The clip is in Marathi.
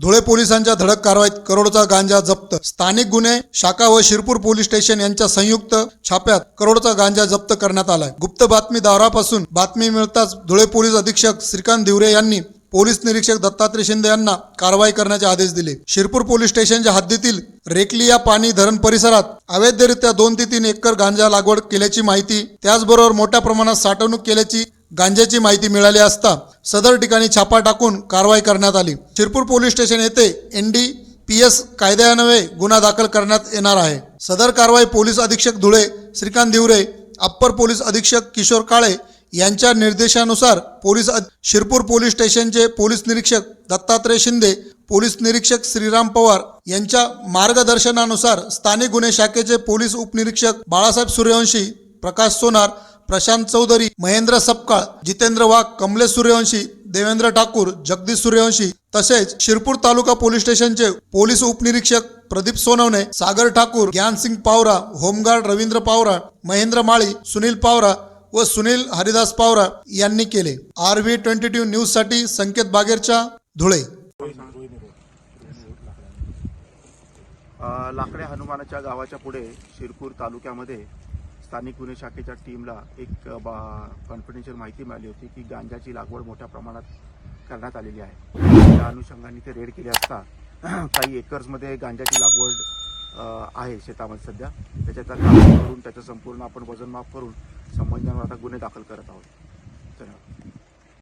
धुळे पोलिसांच्या धडक कारवाईत करोडचा गांजा जप्त. स्थानिक गुन्हे शाखा व शिरपूर पोलीस स्टेशन यांच्या संयुक्त छाप्यात करोडचा गांजा जप्त करण्यात आलाय. गुप्त बातमीदारापासून बातमी मिळताच धुळे पोलीस अधीक्षक श्रीकांत दिवरे यांनी पोलीस निरीक्षक दत्तात्रय शिंदे यांना कारवाई करण्याचे आदेश दिले. शिरपूर पोलीस स्टेशनच्या हद्दीतील रेकलिया पाणी धरण परिसरात अवैधरित्या दोन ते तीन एकर गांजा लागवड केल्याची माहिती त्याचबरोबर मोठ्या प्रमाणात साठवणूक केल्याची गांजाची माहिती मिळाली असता सदर ठिकाणी छापा टाकून कारवाई करण्यात आली. शिरपूर पोलीस स्टेशन येथे एन डी पी एस कायद्यान्वये गुन्हा दाखल करण्यात येणार आहे. सदर कारवाई पोलीस अधीक्षक धुळे श्रीकांत दिवरे अप्पर पोलीस अधीक्षक किशोर काळे यांच्या निर्देशानुसार पोलीस शिरपूर पोलीस स्टेशनचे पोलीस निरीक्षक दत्तात्रय शिंदे पोलीस निरीक्षक श्रीराम पवार यांच्या मार्गदर्शनानुसार स्थानिक गुन्हे शाखेचे पोलीस उपनिरीक्षक बाळासाहेब सूर्यवंशी प्रकाश सोनार प्रशांत चौधरी महेंद्र सपकाळ जितेंद्र वाघ कमलेश सूर्यवंशी देवेंद्र ठाकूर जगदीश सूर्यवंशी तसेच शिरपूर तालुका पोलीस स्टेशनचे पोलीस उपनिरीक्षक प्रदीप सोनवणे सागर ठाकूर ज्ञानसिंग पावरा होमगार्ड रवींद्र पावरा महेंद्र माळी सुनील पावरा व सुनील हरिदास पावरा यांनी केले. आर व्ही ट्वेंटी टू न्यूजसाठी संकेत बागेरच्या धुळे. लाकडे हनुमानाच्या गावाच्या पुढे शिरपूर तालुक्यामध्ये स्थानिक गुन्हे शाखेच्या टीमला एक बा कॉन्फिडेन्शियल माहिती मिळाली होती की गांजाची लागवड मोठ्या प्रमाणात करण्यात आलेली आहे. त्या अनुषंगाने ते रेड केले असता काही एकर्समध्ये गांजाची लागवड आहे शेतामध्ये सध्या. त्याच्याचा काम करून त्याचं संपूर्ण आपण वजनमाप करून संबंधांवर आता गुन्हे दाखल करत आहोत. धन्यवाद.